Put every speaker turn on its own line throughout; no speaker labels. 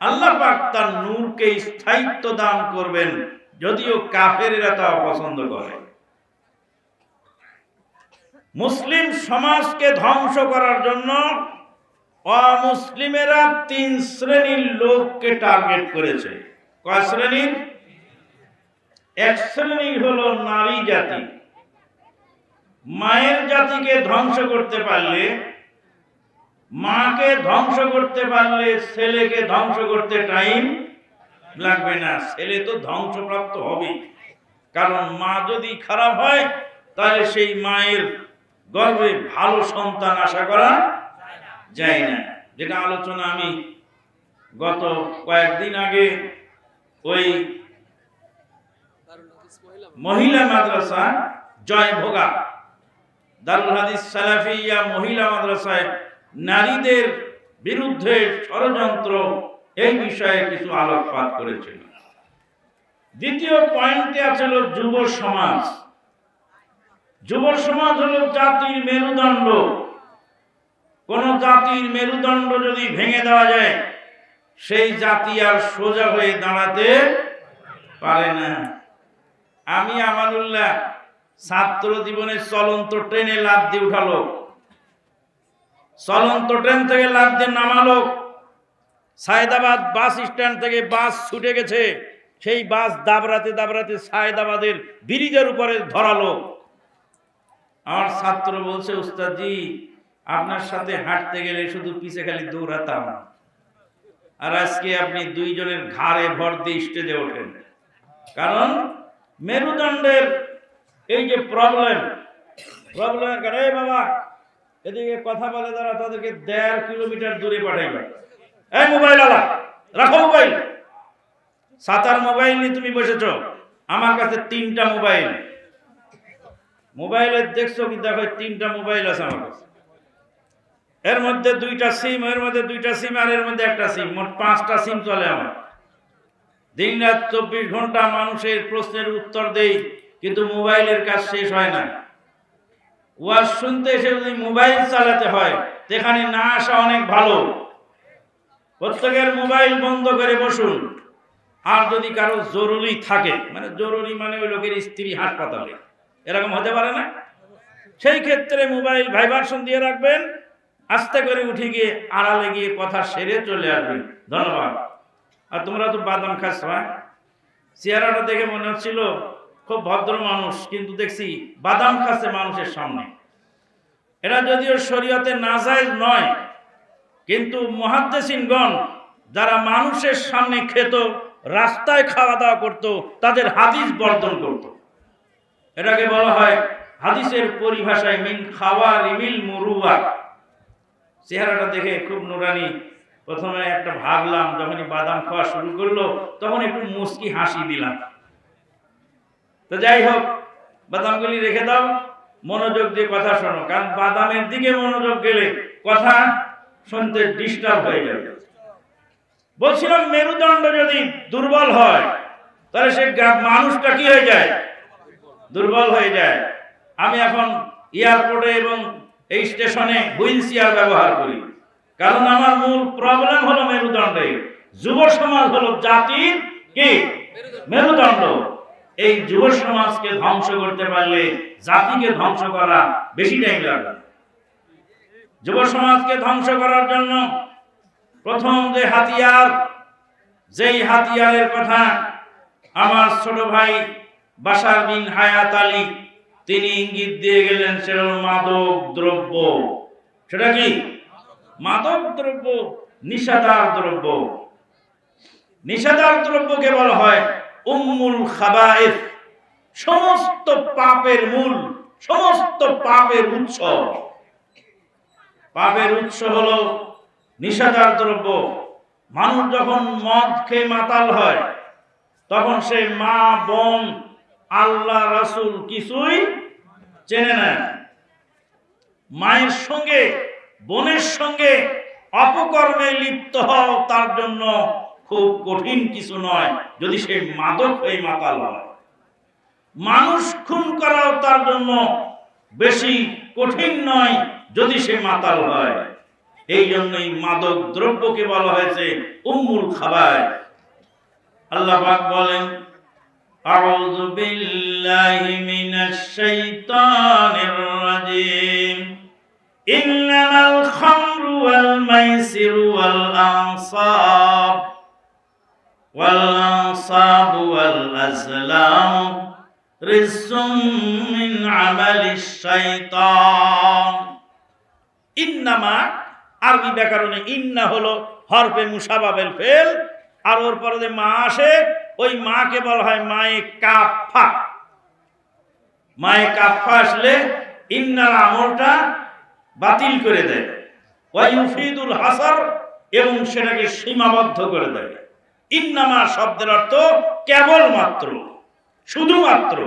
আল্লাহ পাক তার নূরকে স্থায়িত্ব দান করবেন, যদিও কাফেরেরা তা অপছন্দ করে। মুসলিম সমাজকে ধ্বংস করার জন্য অমুসলিমেরা তিন শ্রেণির লোককে টার্গেট করেছে। কয় শ্রেণির? এক শ্রেণি হলো নারী জাতি। মায়ের জাতিকে ধ্বংস করতে পারলে মাকে ধ্বংস করতে পারলে ছেলেকে ধ্বংস করতে টাইম লাগবে না। ছেলে তো ধ্বংসপ্রাপ্ত হবে কারণ মা যদি খারাপ হয়, তাহলে সেই মায়ের গর্ভে ভালো সন্তান আশা করা যায় না। যেটা আলোচনা আমি গত কয়েকদিন আগে ওই মহিলা মাদ্রাসা জয় ভোগা দারুল হাদিস সালাফিয়া মহিলা মাদ্রাসায় নারীদের বিরুদ্ধে ষড়যন্ত্র এই বিষয়ে কিছু আলোকপাত করেছিল। দ্বিতীয় পয়েন্টে আছিল যুব সমাজ। যুব সমাজ হল জাতির মেরুদণ্ড। কোন জাতির মেরুদণ্ড যদি ভেঙে দেওয়া যায়, সেই জাতি আর সোজা হয়ে দাঁড়াতে পারে না। আমি আমানুল্লাহ ছাত্র জীবনে চলন্ত ট্রেনে লাভ দিয়ে উঠালো। চলন্ত ট্রেন থেকে লাভ দিয়ে নামালো। সায়দাবাদ বাস স্ট্যান্ড থেকে বাস ছুটে গেছে। সেই বাস দাবরাতে দাবরাতে সায়দাবাদের ব্রিজের উপরে ধরালো। আমার ছাত্র বলছে, উস্তাদজি, আপনার সাথে হাঁটতে গেলে শুধু পিছে খালি দৌড়াতাম। আর আজকে আপনি দুইজনের ঘাড়ে ভর দিয়ে স্টেজে ওঠেন। কারণ মেরুদণ্ডের এই যে প্রবলেম প্রবলেমের কারণে বাবা এদিকে কথা বলে তারা তাদেরকে দেড় কিলোমিটার দূরে পাঠাইবে। এই মোবাইল আলা, রাখো মোবাইল। সাতার মোবাইল নিয়ে তুমি বসেছ। আমার কাছে তিনটা মোবাইল। মোবাইলের দেখছ কি? দেখো তিনটা মোবাইল আছে আমার কাছে। এর মধ্যে দুইটা সিম, এর মধ্যে দুইটা সিম আর এর মধ্যে একটা সিম। মোট পাঁচটা সিম চলে আমার। দিন রাত চব্বিশ ঘণ্টা মানুষের প্রশ্নের উত্তর দেই, কিন্তু মোবাইলের কাজ শেষ হয় না। ওয়াজ শুনতে এসে যদি মোবাইল চালাতে হয় সেখানে না আসা অনেক ভালো। প্রত্যেকের মোবাইল বন্ধ করে বসুন। আর যদি কারও জরুরি থাকে মানে জরুরি মানে ওই লোকের স্ত্রী হাসপাতালে, এরকম হতে পারে না? সেই ক্ষেত্রে মোবাইল ভাইবারশন দিয়ে রাখবেন, আস্তে করে উঠে গিয়ে আড়ালে গিয়ে কথা সেরে চলে আসবেন। ধন্যবাদ। আর তোমরা তো বাদাম খাস হ্যাঁ? চেহারাটা দেখে মনে হচ্ছিল খুব ভদ্র মানুষ, কিন্তু দেখছি বাদাম খাচ্ছে মানুষের সামনে। এটা যদিও শরীয়তে নাজায়েজ নয়, কিন্তু মহাদ্দেশিনগণ যারা মানুষের সামনে খেত, রাস্তায় খাওয়া দাওয়া করত, তাদের হাদিস বর্ধন করত। এটাকে বলা হয় হাদিসের পরিভাষায় মিন খাওয়া রিমিল মুরুয়া। চেহারাটা দেখে খুব নুরানি। প্রথমে একটা ভাবলাম, যখনই বাদাম খাওয়া শুরু করল, তখন একটু মুস্কি হাসি দিলাম। তো যাই হোক, বাদামগুলি রেখে দাও, মনোযোগ দিয়ে কথা শোনো, কারণ বাদামের দিকে মনোযোগ গেলে কথা শুনতে ডিস্টার্ব হয়ে যাবে। বলছিলাম মেরুদণ্ড যদি দুর্বল হয়, তাহলে সে মানুষটা কি হয়ে যায়? দুর্বল হয়ে যায়। আমি এখন এয়ারপোর্টে এবং এই স্টেশনে হুইল চেয়ার ব্যবহার করি। কারণ আমার মূল প্রবলেম হলো মেরুদণ্ডে যুব সমাজ হলো জাতির কি? মেরুদণ্ড। এই যুব সমাজকে ধ্বংস করতে পারলে জাতিকে ধ্বংস করা বেশি টাইম লাগে যুব সমাজকে ধ্বংস করার জন্য প্রথম যে হাতিয়ার, যেই হাতিয়ারের কথা আমার ছোট ভাই বাসার বিন হায়াত আলী, তিনি ইঙ্গিত দিয়ে গেলেন হলো মাদক দ্রব্য। সেটা কি? মাদক দ্রব্য নিষাদার দ্রব্য। নিষাদার দ্রব্যকে বলা হয় উম্মুল খাবায়ের, সমস্ত পাপের মূল, সমস্ত পাপের উৎস। পাপের উৎস হলো নিষাদার দ্রব্য। মানুষ যখন মদ খেয়ে মাতাল হয়, তখন সে মা, বোন, আল্লাহ, রাসূল কিছুই চেনে না। মায়ের সঙ্গে, বোনের সঙ্গে অপকর্মে লিপ্ত হও তার জন্য খুব কঠিন কিছু নয় যদি সে মাদক হয়ে মাতাল হয় মানুষ খুন করাও তার জন্য বেশি কঠিন নয় যদি সে মাতাল হয় এই জন্যই মাদক দ্রব্যকে বলা হয়েছে উম্মুল খাবার আল্লাহ পাক বলেন أعوذ بالله من الشيطان الرجيم إنما الخمر والميسر والأنصاب والأنصاب والأزلام رجس من عمل الشيطان ইন্নামা আরবি ব্যাকরণে ইন্না হলো হরফে মুসাবাবের ফেল আর ওর পরে যে মা আসে ওই মাকে বলা হয় মায়ে কাফা মায়ে কাফা আসলে ইন্নার আমলটা বাতিল করে দেয় ওয়াইফিদুল হাসার এবং সেটাকে সীমাবদ্ধ করে দেয় ইন্নামা শব্দের অর্থ কেবলমাত্র, শুধুমাত্র।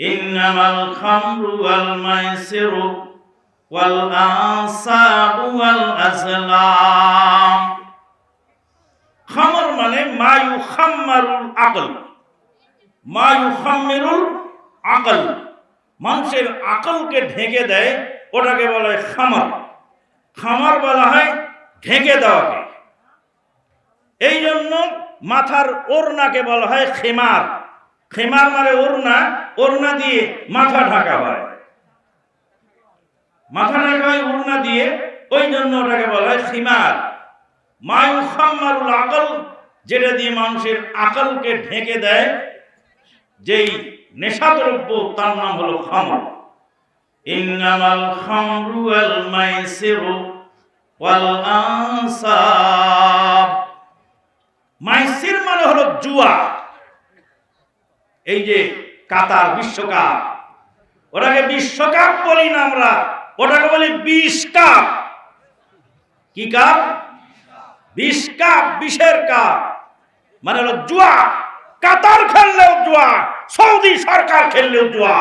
ইন্নামাল খামরু ওয়াল মাইসিরু ওয়াল আনসাবু ওয়াল আজলাম। মানে মায়ু খাম্মারুল আকল মায়ু খাম্মিরুল আকল। মানুষের আকলকে ঢেকে দেয়, ওটাকে বলা হয় খামার। খামার বলা হয় ঢেকে দেওয়াকে। এই জন্য মাথার ওড়নাকে বলা হয় খেমার। খেমার মানে ওড়না ওড়না দিয়ে মাথা ঢাকা হয়। মাথা ঢাকা হয় ওড়না দিয়ে ওই জন্য ওটাকে বলা হয় খিমার। মায়ু খাম্মারুল আকল, যেটা দিয়ে মানুষের আকলকে ঢেকে দেয়, যেই নেশাদ্রব্য, তার নাম হলো খামর। ইন্নামাল খামরু ওয়াল মাইসিরু ওয়াল আনসাব। মাইসির মানে হলো জুয়া। এই যে কাতার বিশ্বকাপ, ওটাকে বিশ্বকাপ বলি না আমরা, ওটাকে বলি বিশ কাপ কি কাপ? বিশ কাপ বিশের কাপ। মানে হলো জুয়া। কাতার খেললেও জুয়া, সৌদি সরকার খেললেও জুয়া,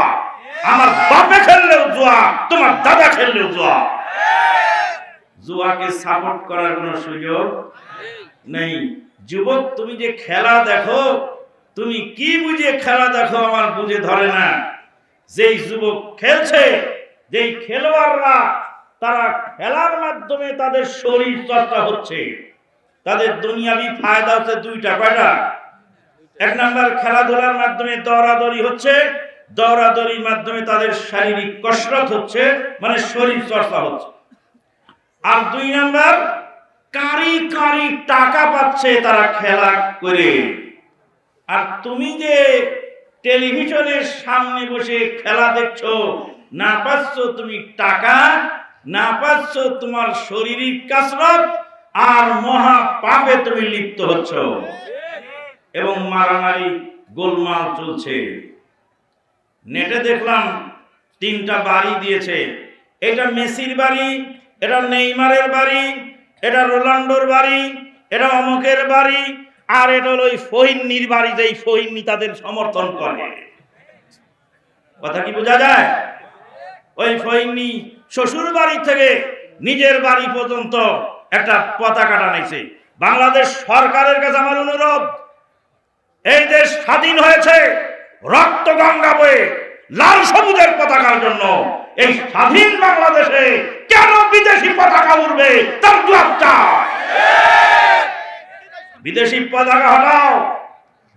আমার বাপে খেললেও জুয়া, তোমার দাদা খেললেও জুয়া। জুয়াকে সাপোর্ট করার কোনো সুযোগ নেই। যুবক, তুমি যে খেলা দেখো, তুমি কি বুঝে খেলা দেখো আমার বুঝে ধরে না। যেই যুবক খেলছে, যেই খেলোয়াড়রা তারা খেলার মাধ্যমে তাদের শরীর চর্চা হচ্ছে, তাদের দুনিয়াবি ফায়দা হচ্ছে দুইটা, কয়টা? এক নাম্বার, খেলাধুলার মাধ্যমে দৌড়াদৌড়ি হচ্ছে, দৌড়াদৌড়ির মাধ্যমে তাদের শারীরিক কসরত হচ্ছে মানে শরীর চর্চা হচ্ছে। আর দুই নাম্বার কারি কারি টাকা পাচ্ছে তারা খেলা করে। আর তুমি যে টেলিভিশনের সামনে বসে খেলা দেখছ, না পাচ্ছ তুমি টাকা, না পাচ্ছ তোমার শারীরিক কাসরত, আর মহা পাপে তুমি লিপ্ত হচ্ছ। এবং মারামারি গোলমাল চলছে। নেটে দেখলাম তিনটা বাড়ি দিয়েছে। এটা মেসির বাড়ি, এটা নেইমারের বাড়ি এটা রোনাল্ডোর বাড়ি, এটা অমুকের বাড়ি, আর এটা হলো ওই ফহিন্নির বাড়ি যেই ফহিন্নি তাদের সমর্থন করে। কথা কি বোঝা যায়? ওই ফহিন্নি শ্বশুর বাড়ি থেকে নিজের বাড়ি পর্যন্ত একটা পতাকা টানাইছে বাংলাদেশ সরকারের কাছে আমার অনুরোধ, এই দেশ স্বাধীন হয়েছে রক্ত গঙ্গা বয়ে লাল সবুজের পতাকার জন্য। এই স্বাধীন বাংলাদেশে কেন বিদেশি পতাকা উঠবে তার জবাব বিদেশি পতাকা হটাও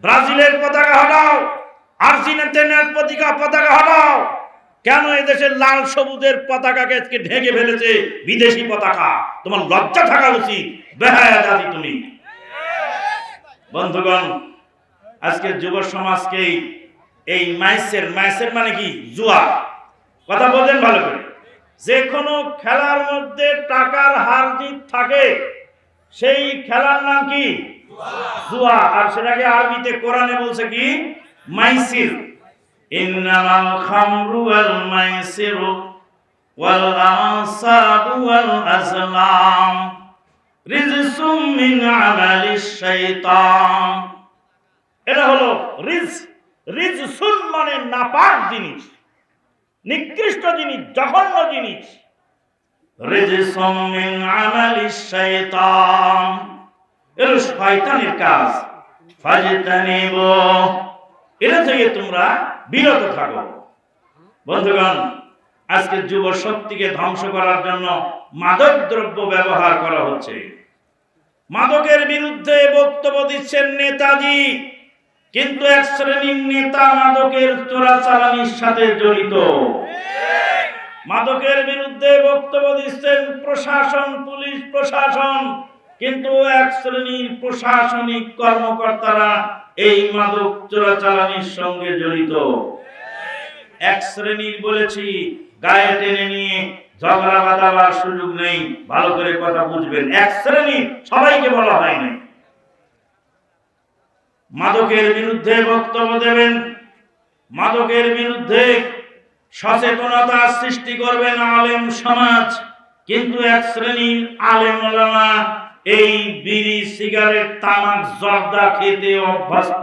ব্রাজিলের পতাকা হটাও আর্জেন্টিনার পতাকা পতাকা হটাও কেন এদেশের লাল সবুজের পতাকাকে আজকে ঢেকে ফেলেছে বিদেশি পতাকা? তোমার লজ্জা থাকা উচিত, বেহায়া জাতি তুমি। বন্ধুগণ আজকে যুব সমাজকে এই মাইসের মাইসের মানে কি? জুয়া। কথা বলছেন ভালো করে। যে কোনো খেলার মধ্যে টাকার হার জিত থাকে, সেই খেলার নাম কি? জুয়া। আর সেটাকে আরবিতে কোরআনে বলছে কি? মাইসির। ইন্নামাল খামরু ওয়াল মাইসিরু ওয়াল আনসাবু ওয়াল আজলাম। রিজসুম মিন আমালিশ শাইতান। এটা হলো রিজ। রিজসুন মানে নাপাক জিনিস। নিকৃষ্ট জিনিস জঘন্য জিনিস এটা শয়তানের কাজ। এটা থেকে তোমরা বিরত থাকো। বন্ধুগণ, আজকে যুব শক্তিকে ধ্বংস করার জন্য মাদক দ্রব্য ব্যবহার করা হচ্ছে। মাদকের বিরুদ্ধে বক্তব্য দিচ্ছেন নেতাজি। কিন্তু এক শ্রেণির নেতা মাদকের চোরাচালানির সাথে জড়িত। মাদকের বিরুদ্ধে বক্তব্য দিচ্ছেন প্রশাসন, পুলিশ প্রশাসন, কিন্তু এক শ্রেণির প্রশাসনিক কর্মকর্তারা এই মাদক চোরাচালানির সঙ্গে জড়িত। এক শ্রেণির বলেছি, গায়ে টেনে নিয়ে ঝগড়া বাঁধাবার সুযোগ নেই, ভালো করে কথা বুঝবেন। এক শ্রেণির সবাইকে বলা হয় নাই। মাদকের বিরুদ্ধে বক্তব্য দেবেন। মাদকের বিরুদ্ধে সচেতনতা সৃষ্টি করবেন আলেম সমাজ। কিন্তু এক শ্রেণির আলেম ওলামা এই বিড়ি, সিগারেট, তামাক, জর্দা খেতে অভ্যস্ত।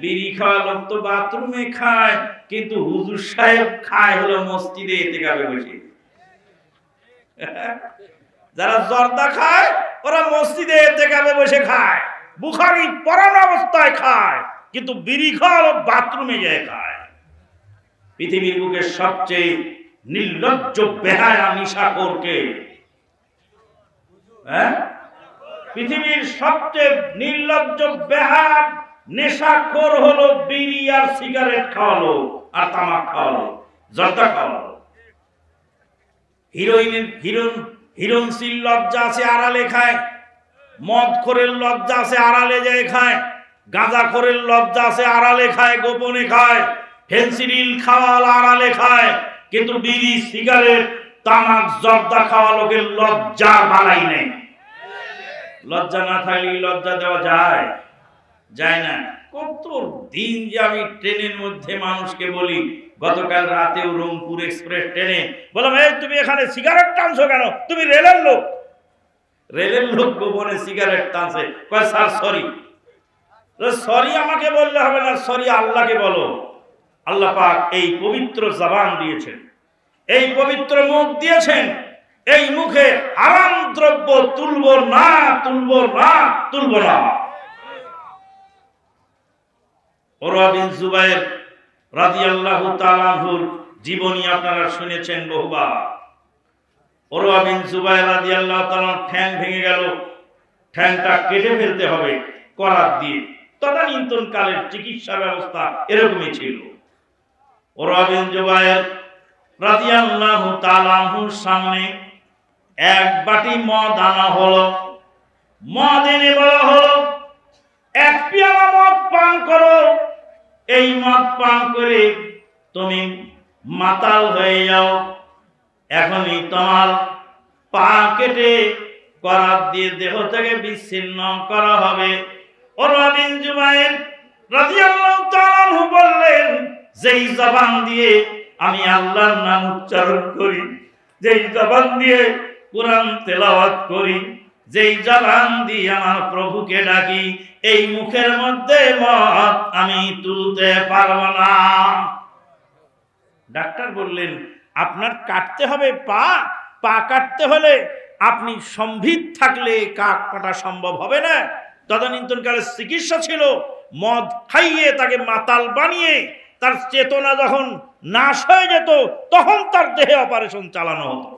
বিড়ি খাওয়া লোক তো বাথরুমে খায়, কিন্তু হুজুর সাহেব খায় হলো মসজিদে এতে কাবে বসে। যারা জর্দা খায়, ওরা মসজিদে এতে কাবে বসে খায়। বুখারি পরানো অবস্থায় খায়, কিন্তু বিড়ি বাথরুমে যায় খায়। পৃথিবীর বুকে সবচেয়ে নির্লজ্জ, বেহায়া নিশাখোরকে হ্যাঁ? পৃথিবীর সবচেয়ে নির্লজ্জ, বেহায়া নেশাখোর হলো বিড়ি আর সিগারেট খাওয়ালো আর তামাক খাওয়ালো জর্দা খাওয়ালো হিরোইনের হিরোইন হিরোইনশীল লজ্জা আছে, আড়ালে খায়। মদ খোরের লজ্জা আছে, আড়ালে যায় খায়। গাঁজা খোরের লজ্জা আছে, আড়ালে খায়, গোপনে খায়। ফেন্সিডিল খাওয়ালা আড়ালে খায়, কিন্তু বিড়ি, সিগারেট, তামাক, জর্দা খাওয়া লোকের লজ্জা বালাই নেই। লজ্জা না থাকলে লজ্জা দেওয়া যায়? যায় না। কত দিন যে আমি ট্রেনের মধ্যে মানুষকে বলি, গতকাল রাতেও রংপুর এক্সপ্রেস ট্রেনে বললাম, এই তুমি এখানে সিগারেট টানছো কেন? তুমি রেলের লোক। রেলের লোক গোপনে সিগারেট টানছে। স্যার সরি সরি আমাকে বললে হবে না সরি আল্লাহকে বলো। আল্লাহ পাক এই পবিত্র জবান দিয়েছেন। এই পবিত্র মুখ দিয়েছেন। এই মুখে আরাম দ্রব্য তুলব না তুলব না তুলব না। ওরওয়া বিন জুবাইর রাদিয়াল্লাহু তাআলাহুর জীবনী আপনারা শুনেছেন বহুবার। ওরওয়া বিন জুবাইর রাদিয়াল্লাহু তাআলা ঠ্যাং ভেঙে গেল। ঠ্যাংটা কেটে ফেলতে হবে করাত দিয়ে। তদানীন্তন কালের চিকিৎসা ব্যবস্থা এরকমই ছিল। ওরওয়া বিন জুবাইর রাদিয়াল্লাহু তাআলাহুর সামনে এক বাটি মদ আনা হলো। মদ এনে বলা হলো, এক পেয়ালা মদ পান করো। এই মদ পান করে তুমি মাতাল হয়ে যাও। এখনই তোমার পা কেটে করাত দিয়ে দেহ থেকে বিচ্ছিন্ন করা হবে। বললেন, যেই জবান দিয়ে আমি আল্লাহর নাম উচ্চারণ করি, যেই জবান দিয়ে কোরআন তেলাওয়াত করি, যেই জবান দিয়ে আমার প্রভুকে ডাকি, এই মুখের মধ্যে মত আমি তুলতে পারব না। ডাক্তার বললেন কাটতে হবে পা পা কাটতে হলে আপনি সম্ভিত থাকলে কাক কাটা সম্ভব হবে না। তদানীন্তনকালে চিকিৎসা ছিল, মদ খাইয়ে তাকে মাতাল বানিয়ে তার চেতনা যখন নাশ হয়ে যেত, তখন তার দেহে অপারেশন চালানো হতো।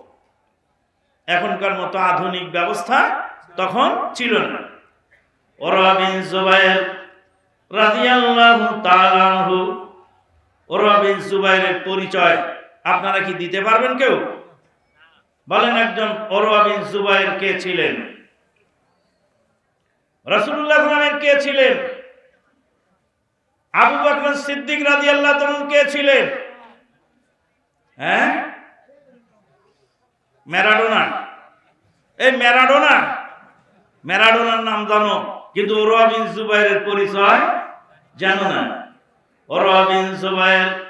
এখনকার মতো আধুনিক ব্যবস্থা তখন ছিল না। পরিচয় আপনারা কি দিতে পারবেন কেউ? বলেন একজন ওরওয়া বিন জুবাইর কে ছিলেন? রাসূলুল্লাহ নামের কে ছিলেন? আবু বকর সিদ্দিক রাদিয়াল্লাহু তাআলা কে ছিলেন? হ্যাঁ? ম্যারাডোনা। এই ম্যারাডোনা। ম্যারাডোনার নাম জানো, কিন্তু ওরওয়া বিন জুবাইরের পরিচয় জানো না। ওরওয়া জুবাইর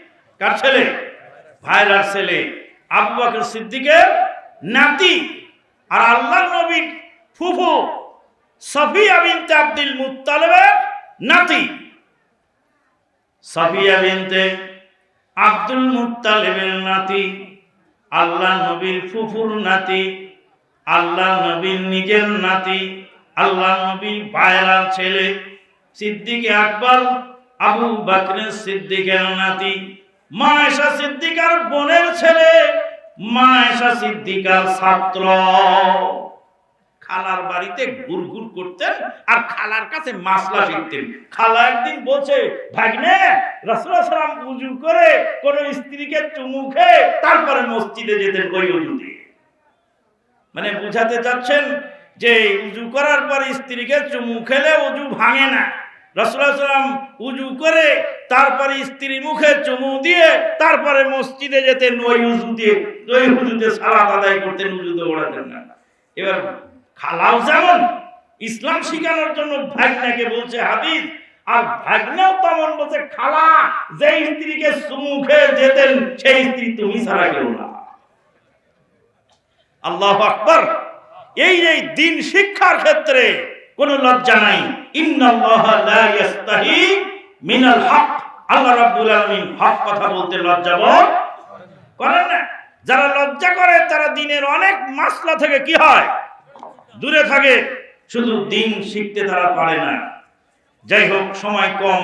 কার ছেলে? ভাইরার ছেলে। আবু বকর সিদ্দিকের নাতি। আর আল্লাহ নবীর ফুফু সফিয়া বিনতে আব্দুল মুত্তালিবের নাতি। সফিয়া বিনতে আব্দুল মুত্তালিবের নাতি আল্লাহ নবীর ফুফুর নাতি আল্লাহ নবীর নিজের নাতি আল্লাহ নবীর বায়রার ছেলে, সিদ্দিক আকবর, আবু বকরের সিদ্দিকের নাতি। মা এসা সিদ্দিকার বোনের ছেলে মা এসা সিদ্দিকার ছাত্র। খালার বাড়িতে ঘুরঘুর করতেন আর খালার কাছে মাসলা শিখতেন খালা একদিন বলছে, ভাগ্নে রসুল্লাহ সালাম উজু করে কোন স্ত্রীকে চুমু খেয়ে তারপরে মসজিদে যেতেন ওই উজু দিয়ে মানে বুঝাতে চাচ্ছেন যে উজু করার পর স্ত্রীকে চুমু খেলে উজু ভাঙে না। সাল্লাম উজু করে তারপরে স্ত্রী মুখে চুমু দিয়ে তারপরে মসজিদে যেতেন ওই উজু দিয়ে ওই উজুতে সালাত আদায় করতেন, উজুতে ওড়াতেন না। এবার খালাও যেমন ইসলাম শিখানোর জন্য ভাগনাকে বলছে হাদিস আর ভাগনাও তেমন বলছে, খালা যে স্ত্রীকে চুমু খেয়ে যেতেন, সেই স্ত্রী তুমি ছাড়া কেউ না। আল্লাহ আকবর। এই এই দিন শিক্ষার ক্ষেত্রে কোনো লজ্জা নাই। মিনাল হক। আল্লাহ রাব্বুল আলামিন হক কথা বলতে লজ্জা বোধ করেন না? যারা লজ্জা করে, তারা দিনের অনেক মাসলা থেকে কি হয়? দূরে থাকে। শুধু দিন শিখতে তারা পারে না। যাই হোক, সময় কম।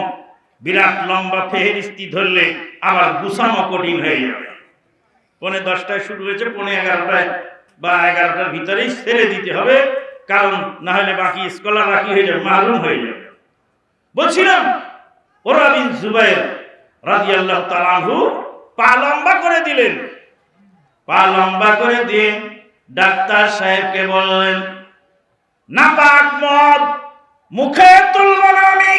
বিরাট লম্বা ফেহেরিস্তি ধরলে আবার গুছানো কঠিন হয়ে যাবে। পৌনে দশটায় শুরু হয়েছে, পৌনে এগারোটায় বা এগারোটার ভিতরেই ছেড়ে দিতে হবে। কারণ না হলে বাকি স্কলার রাখি হয়ে যাবে? মারুম হয়ে যাবে। বলছিলাম, ওরা বিন জুবাইর রাজি আল্লাহ তালাহু পা লম্বা করে দিলেন। পা লম্বা করে দিয়ে ডাক্তার সাহেবকে বললেন, নাপাক মদ, মুখে তুলব না আমি।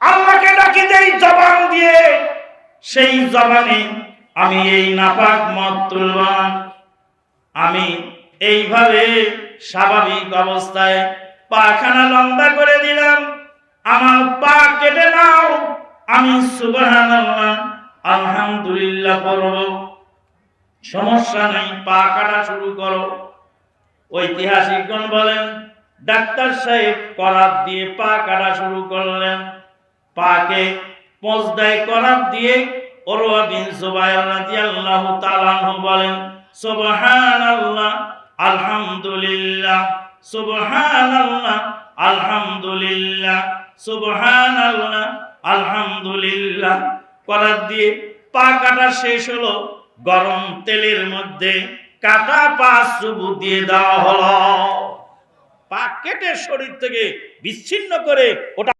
আল্লাহকে ডাকি যেই জবান দিয়ে, সেই জবানে আমি এই নাপাক মদ তুলব আমি এইভাবে স্বাভাবিক অবস্থায় পাখানা লম্বা করে দিলাম। আমার পা কেটে নাও। আমি সুবহানাল্লাহ, আলহামদুলিল্লাহ পড়ব। সমস্যা নেই, পা কাটা শুরু করো। ঐতিহাসিকগণ বলেন, ডাক্তার সাহেব করাত দিয়ে পা কাটা শুরু করলেন। পাকে পজদায় করাত দিয়ে ওরওয়া বিন সুবাইর রাদিয়াল্লাহু তাআলা বলেন, সুবহানাল্লাহ আলহামদুলিল্লাহ, সুবহানাল্লাহ আলহামদুলিল্লাহ সুবহানাল্লাহ, আলহামদুলিল্লাহ। করার দিয়ে পা কাটা শেষ হলো, গরম তেলের মধ্যে কাটা পা চুবু দিয়ে দেওয়া হলো। পা কেটে শরীর থেকে বিচ্ছিন্ন করে ওটা